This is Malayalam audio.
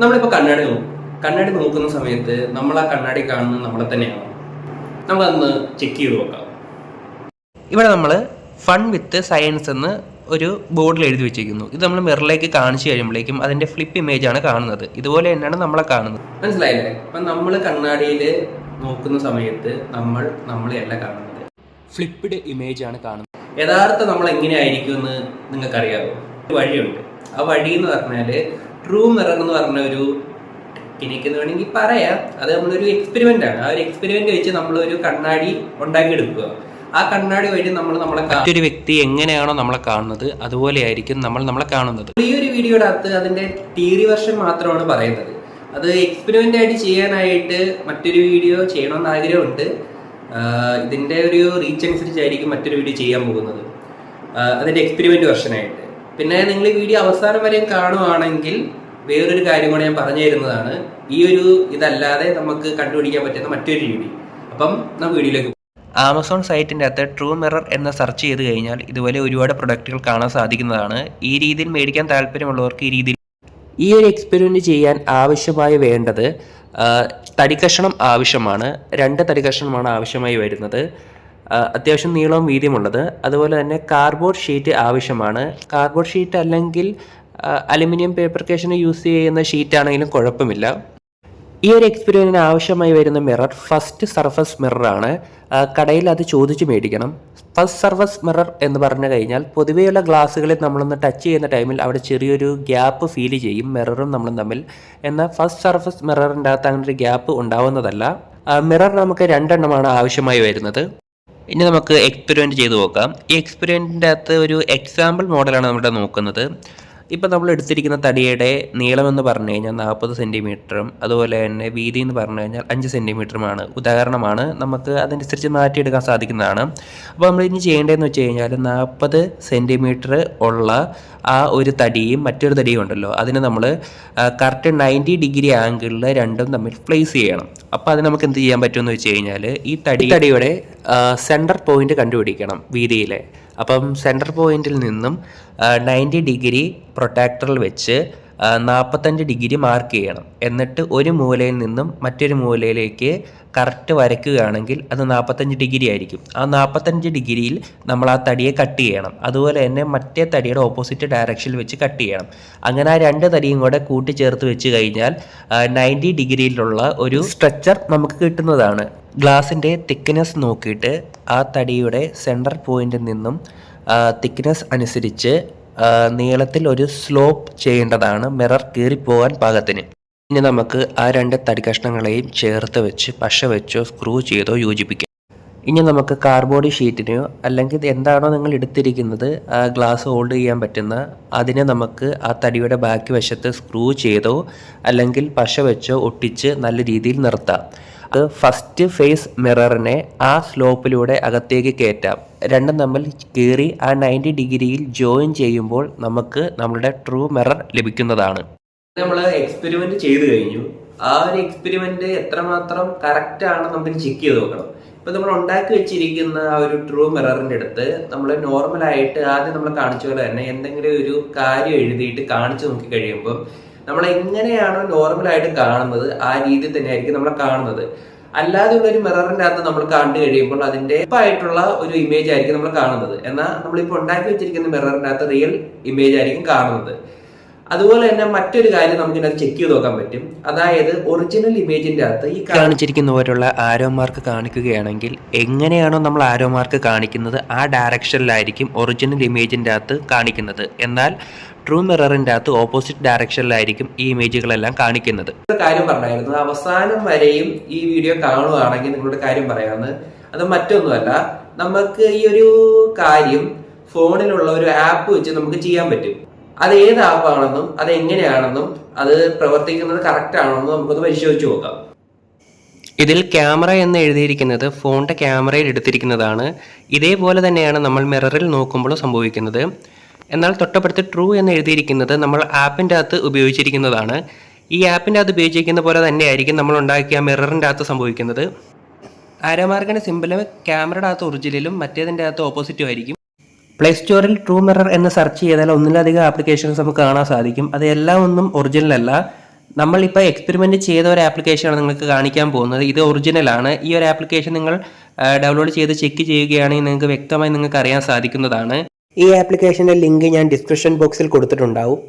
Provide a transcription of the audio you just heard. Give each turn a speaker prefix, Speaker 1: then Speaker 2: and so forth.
Speaker 1: നമ്മളിപ്പോൾ കണ്ണാടി നോക്കും. കണ്ണാടി നോക്കുന്ന സമയത്ത് നമ്മൾ ആ കണ്ണാടി കാണുന്നത് നമ്മളെ തന്നെയാണ്? നമ്മളതൊന്ന് ചെക്ക് ചെയ്ത് നോക്കാം.
Speaker 2: ഇവിടെ നമ്മൾ ഫൺ വിത്ത് സയൻസ് എന്ന് ഒരു ബോർഡിൽ എഴുതി വെച്ചിരിക്കുന്നു. ഇത് നമ്മൾ മിററിലേക്ക് കാണിച്ചു കഴിയുമ്പോഴേക്കും അതിന്റെ ഫ്ലിപ്പ് ഇമേജ് ആണ് കാണുന്നത്. ഇതുപോലെ തന്നെയാണ് നമ്മളെ കാണുന്നത്.
Speaker 1: മനസ്സിലായില്ലേ? അപ്പം നമ്മൾ കണ്ണാടിയിൽ നോക്കുന്ന സമയത്ത് നമ്മൾ നമ്മളെയല്ല കാണുന്നത്.
Speaker 2: ഫ്ലിപ്പിഡ് ഇമേജ് ആണ് കാണുന്നത്.
Speaker 1: യഥാർത്ഥ നമ്മൾ എങ്ങനെയായിരിക്കും എന്ന് നിങ്ങൾക്കറിയാമോ ഒരു വഴിയുണ്ട്. ആ വഴി എന്ന് പറഞ്ഞാൽ ട്രൂ മിറർ എന്ന് പറഞ്ഞ ഒരു ടെക്നിക്ക് എന്ന് വേണമെങ്കിൽ പറയാം. അത് നമ്മളൊരു എക്സ്പെരിമെന്റ് ആണ്. ആ ഒരു എക്സ്പെരിമെന്റ് വെച്ച് നമ്മളൊരു കണ്ണാടി ഉണ്ടാക്കിയെടുക്കുക. ആ കണ്ണാടി വഴി നമ്മൾ നമ്മളെ ഒരു
Speaker 2: മറ്റൊരു വ്യക്തി എങ്ങനെയാണോ നമ്മളെ കാണുന്നത് അതുപോലെ ആയിരിക്കും നമ്മൾ നമ്മളെ കാണുന്നത്.
Speaker 1: ഈ ഒരു വീഡിയോയുടെ അകത്ത് അതിന്റെ തിയറി വെർഷൻ മാത്രമാണ് പറയുന്നത്. അത് എക്സ്പെരിമെന്റ് ആയിട്ട് ചെയ്യാനായിട്ട് മറ്റൊരു വീഡിയോ ചെയ്യണമെന്ന് ആഗ്രഹമുണ്ട്. ഇതിന്റെ ഒരു റീച്ച് അനുസരിച്ചായിരിക്കും മറ്റൊരു വീഡിയോ ചെയ്യാൻ പോകുന്നത്. അതിന്റെ എക്സ്പെരിമെന്റ് വെർഷനായിട്ട് പിന്നെ നിങ്ങൾ ഈ വീഡിയോ അവസാനം വരെയും കാണുവാണെങ്കിൽ വേറൊരു കാര്യം കൂടെ ഞാൻ പറഞ്ഞു തരുന്നതാണ്. ഈ ഒരു ഇതല്ലാതെ നമുക്ക് കണ്ടുപിടിക്കാൻ പറ്റുന്ന മറ്റൊരു രീതി. അപ്പം നമുക്ക് വീഡിയോയിലേക്ക്
Speaker 2: ആമസോൺ സൈറ്റിന്റെ അകത്ത് ട്രൂ മിറർ എന്ന് സെർച്ച് ചെയ്ത് കഴിഞ്ഞാൽ ഇതുപോലെ ഒരുപാട് പ്രൊഡക്റ്റുകൾ കാണാൻ സാധിക്കുന്നതാണ്. ഈ രീതിയിൽ മേടിക്കാൻ താല്പര്യമുള്ളവർക്ക് ഈ രീതിയിൽ ഈ ഒരു എക്സ്പെരിമെന്റ് ചെയ്യാൻ ആവശ്യമായി വേണ്ടത് തടിക്കഷണം ആവശ്യമാണ്. രണ്ട് തടിക്കഷണമാണ് ആവശ്യമായി വരുന്നത്. അത്യാവശ്യം നീളവും വീതിയുമുള്ളത്. അതുപോലെ തന്നെ കാർഡ്ബോർഡ് ഷീറ്റ് ആവശ്യമാണ്. കാർഡ്ബോർഡ് ഷീറ്റ് അല്ലെങ്കിൽ അലുമിനിയം പേപ്പർ കേഷന് യൂസ് ചെയ്യുന്ന ഷീറ്റാണെങ്കിലും കുഴപ്പമില്ല. ഈ ഒരു എക്സ്പീരിയൻസിന് ആവശ്യമായി വരുന്ന മിറർ ഫസ്റ്റ് സർഫസ് മിററാണ് കടയിൽ അത് ചോദിച്ച് മേടിക്കണം. ഫസ്റ്റ് സർഫസ് മിറർ എന്ന് പറഞ്ഞു കഴിഞ്ഞാൽ പൊതുവെയുള്ള ഗ്ലാസ്സുകളിൽ നമ്മളൊന്ന് ടച്ച് ചെയ്യുന്ന ടൈമിൽ അവിടെ ചെറിയൊരു ഗ്യാപ്പ് ഫീൽ ചെയ്യും. മിററും നമ്മളും തമ്മിൽ. എന്നാൽ ഫസ്റ്റ് സർഫസ് മിററിന്റെ അകത്ത് അങ്ങനെ ഒരു ഗ്യാപ്പ് ഉണ്ടാവുന്നതല്ല. മിറർ നമുക്ക് രണ്ടെണ്ണമാണ് ആവശ്യമായി വരുന്നത്. ഇനി നമുക്ക് എക്സ്പെരിമെന്റ് ചെയ്ത് നോക്കാം. ഈ എക്സ്പെരിമെന്റിന്റെ അകത്ത് ഒരു എക്സാമ്പിൾ മോഡലാണ് നമ്മുടെ നോക്കുന്നത്. ഇപ്പം നമ്മൾ എടുത്തിരിക്കുന്ന തടിയുടെ നീളമെന്ന് പറഞ്ഞു കഴിഞ്ഞാൽ നാൽപ്പത് സെന്റിമീറ്ററും അതുപോലെ തന്നെ വീതി എന്ന് പറഞ്ഞു കഴിഞ്ഞാൽ അഞ്ച് സെന്റിമീറ്ററുമാണ് ഉദാഹരണമാണ് നമുക്ക് അതനുസരിച്ച് മാറ്റിയെടുക്കാൻ സാധിക്കുന്നതാണ്. അപ്പോൾ നമ്മൾ ഇനി ചെയ്യേണ്ടതെന്ന് വെച്ച് കഴിഞ്ഞാൽ നാൽപ്പത് സെന്റിമീറ്റർ ഉള്ള ആ ഒരു തടിയും മറ്റൊരു തടിയും ഉണ്ടല്ലോ. അതിന് നമ്മൾ കറക്റ്റ് നയന്റി ഡിഗ്രി ആംഗിളിൽ രണ്ടും തമ്മിൽ പ്ലേസ് ചെയ്യണം. അപ്പോൾ അത് നമുക്ക് എന്ത് ചെയ്യാൻ പറ്റുമെന്ന് വെച്ച് കഴിഞ്ഞാൽ ഈ തടി തടിയുടെ സെന്റർ പോയിന്റ് കണ്ടുപിടിക്കണം വീതിയിലെ. അപ്പം സെന്റർ പോയിന്റിൽ നിന്നും നയന്റി ഡിഗ്രി പ്രൊട്ടാക്ടറിൽ വെച്ച് നാൽപ്പത്തഞ്ച് ഡിഗ്രി മാർക്ക് ചെയ്യണം. എന്നിട്ട് ഒരു മൂലയിൽ നിന്നും മറ്റൊരു മൂലയിലേക്ക് കറക്റ്റ് വരയ്ക്കുകയാണെങ്കിൽ അത് നാൽപ്പത്തഞ്ച് ഡിഗ്രി ആയിരിക്കും. ആ നാൽപ്പത്തഞ്ച് ഡിഗ്രിയിൽ നമ്മൾ ആ തടിയെ കട്ട് ചെയ്യണം. അതുപോലെ തന്നെ മറ്റേ തടിയുടെ ഓപ്പോസിറ്റ് ഡയറക്ഷനിൽ വെച്ച് കട്ട് ചെയ്യണം. അങ്ങനെ ആ രണ്ട് തടിയും കൂടെ കൂട്ടിച്ചേർത്ത് വെച്ച് കഴിഞ്ഞാൽ നയന്റി ഡിഗ്രിയിലുള്ള ഒരു സ്ട്രക്ചർ നമുക്ക് കിട്ടുന്നതാണ്. ഗ്ലാസിന്റെ തിക്നെസ് നോക്കിയിട്ട് ആ തടിയുടെ സെന്റർ പോയിന്റിൽ നിന്നും തിക്നെസ് അനുസരിച്ച് നീളത്തിൽ ഒരു സ്ലോപ്പ് ചെയ്യേണ്ടതാണ് മിറർ കീറിപ്പോകാൻ പാകത്തിന്. ഇനി നമുക്ക് ആ രണ്ട് തടി കഷ്ണങ്ങളെയും ചേർത്ത് വെച്ച് പശ വെച്ചോ സ്ക്രൂ ചെയ്തോ യോജിപ്പിക്കാം. ഇനി നമുക്ക് കാർബോർഡ് ഷീറ്റിനെയോ അല്ലെങ്കിൽ എന്താണോ നിങ്ങൾ എടുത്തിരിക്കുന്നത് ആ ഗ്ലാസ് ഹോൾഡ് ചെയ്യാൻ പറ്റുന്ന അതിനെ നമുക്ക് ആ തടിയുടെ ബാക്കി വശത്ത് സ്ക്രൂ ചെയ്തോ അല്ലെങ്കിൽ പശ വെച്ചോ ഒട്ടിച്ച് നല്ല രീതിയിൽ നിർത്താം. അത് ഫസ്റ്റ് ഫേസ് മിററിനെ ആ സ്ലോപ്പിലൂടെ അകത്തേക്ക് കയറ്റാം. രണ്ടും തമ്മിൽ കീറി ആ നയന്റി ഡിഗ്രിയിൽ ജോയിൻ ചെയ്യുമ്പോൾ നമുക്ക് നമ്മുടെ ട്രൂ മിറർ ലഭിക്കുന്നതാണ്.
Speaker 1: നമ്മൾ എക്സ്പെരിമെന്റ് ചെയ്തു കഴിഞ്ഞു. ആ ഒരു എക്സ്പെരിമെന്റ് എത്രമാത്രം കറക്റ്റ് ആണ് നമുക്ക് ചെക്ക് ചെയ്ത് നോക്കണം. ഇപ്പൊ നമ്മൾ ഉണ്ടാക്കി വെച്ചിരിക്കുന്ന ആ ഒരു ട്രൂ മിററിന്റെ അടുത്ത് നമ്മൾ നോർമലായിട്ട് ആദ്യം നമ്മൾ കാണിച്ച പോലെ തന്നെ എന്തെങ്കിലും ഒരു കാര്യം എഴുതിയിട്ട് കാണിച്ചു നോക്കി കഴിയുമ്പോൾ നമ്മൾ എങ്ങനെയാണോ നോർമലായിട്ട് കാണുന്നത് ആ രീതിയിൽ തന്നെയായിരിക്കും നമ്മൾ കാണുന്നത്. അല്ലാതെ ഒരു മിററിന്റെ അകത്ത് നമ്മൾ കണ്ടു കഴിയുമ്പോൾ അതിന്റെ ആയിട്ടുള്ള ഒരു ഇമേജ് ആയിരിക്കും നമ്മൾ കാണുന്നത്. എന്നാൽ നമ്മളിപ്പോൾ ഉണ്ടാക്കി വെച്ചിരിക്കുന്ന മിററിന്റെ അകത്ത് റിയൽ ഇമേജ് ആയിരിക്കും കാണുന്നത്. അതുപോലെ തന്നെ മറ്റൊരു കാര്യം നമുക്ക് ഇതിനകത്ത് ചെക്ക് ചെയ്ത് നോക്കാൻ പറ്റും. അതായത് ഒറിജിനൽ ഇമേജിന്റെ അകത്ത് ഈ
Speaker 2: കാണിച്ചിരിക്കുന്ന പോലുള്ള ആരോ മാർക്ക് കാണിക്കുകയാണെങ്കിൽ എങ്ങനെയാണോ നമ്മൾ ആരോ മാർക്ക് കാണിക്കുന്നത് ആ ഡയറക്ഷനിലായിരിക്കും ഒറിജിനൽ ഇമേജിന്റെ അകത്ത് കാണിക്കുന്നത്. എന്നാൽ ട്രൂ മിററിന്റെ അകത്ത് ഓപ്പോസിറ്റ് ഡയറക്ഷനിലായിരിക്കും ഈ ഇമേജുകളെല്ലാം കാണിക്കുന്നത്.
Speaker 1: കാര്യം പറഞ്ഞായിരുന്നു. അവസാനം വരെയും ഈ വീഡിയോ കാണുകയാണെങ്കിൽ നിങ്ങളുടെ കാര്യം പറയാമെന്ന് അത് മറ്റൊന്നുമല്ല. നമുക്ക് ഈ ഒരു കാര്യം ഫോണിലുള്ള ഒരു ആപ്പ് വെച്ച് നമുക്ക് ചെയ്യാൻ പറ്റും. അത് ഏത് ആപ്പാണെന്നും അത് എങ്ങനെയാണെന്നും അത് പ്രവർത്തിക്കുന്നത് കറക്റ്റ് ആണെന്നും നമുക്കൊന്ന് പരിശോധിച്ച് നോക്കാം.
Speaker 2: ഇതിൽ ക്യാമറ എന്ന് എഴുതിയിരിക്കുന്നത് ഫോണിന്റെ ക്യാമറയിൽ എടുത്തിരിക്കുന്നതാണ്. ഇതേപോലെ തന്നെയാണ് നമ്മൾ മിററിൽ നോക്കുമ്പോൾ സംഭവിക്കുന്നത്. എന്നാൽ തൊട്ടപ്പുറത്ത് ട്രൂ എന്ന് എഴുതിയിരിക്കുന്നത് നമ്മൾ ആപ്പിന്റെ അകത്ത് ഉപയോഗിച്ചിരിക്കുന്നതാണ്. ഈ ആപ്പിന്റെ അകത്ത് ഉപയോഗിച്ചിരിക്കുന്ന പോലെ തന്നെയായിരിക്കും നമ്മൾ ഉണ്ടാക്കിയ മിററിന്റെ അകത്ത് സംഭവിക്കുന്നത്. ആരോമാർക്കിന്റെ സിമ്പിൾ ക്യാമറയുടെ അകത്ത് ഒറിജിനലും മറ്റേതിന്റെ അകത്ത് ഓപ്പോസിറ്റും ആയിരിക്കും. പ്ലേ സ്റ്റോറിൽ ട്രൂ മിറർ എന്ന് സെർച്ച് ചെയ്താൽ ഒന്നിലധികം ആപ്ലിക്കേഷൻസ് നമുക്ക് കാണാൻ സാധിക്കും. അത് എല്ലാം ഒന്നും ഒറിജിനൽ അല്ല. നമ്മൾ ഇപ്പോൾ എക്സ്പെരിമെന്റ് ചെയ്ത ഒരു ആപ്ലിക്കേഷനാണ് നിങ്ങൾക്ക് കാണിക്കാൻ പോകുന്നത്. ഇത് ഒറിജിനലാണ് ഈ ഒരു ആപ്ലിക്കേഷൻ നിങ്ങൾ ഡൗൺലോഡ് ചെയ്ത് ചെക്ക് ചെയ്യുകയാണെങ്കിൽ നിങ്ങൾക്ക് വ്യക്തമായി നിങ്ങൾക്ക് അറിയാൻ സാധിക്കുന്നതാണ്. ഈ ആപ്ലിക്കേഷന്റെ ലിങ്ക് ഞാൻ ഡിസ്ക്രിപ്ഷൻ ബോക്സിൽ കൊടുത്തിട്ടുണ്ടാവും.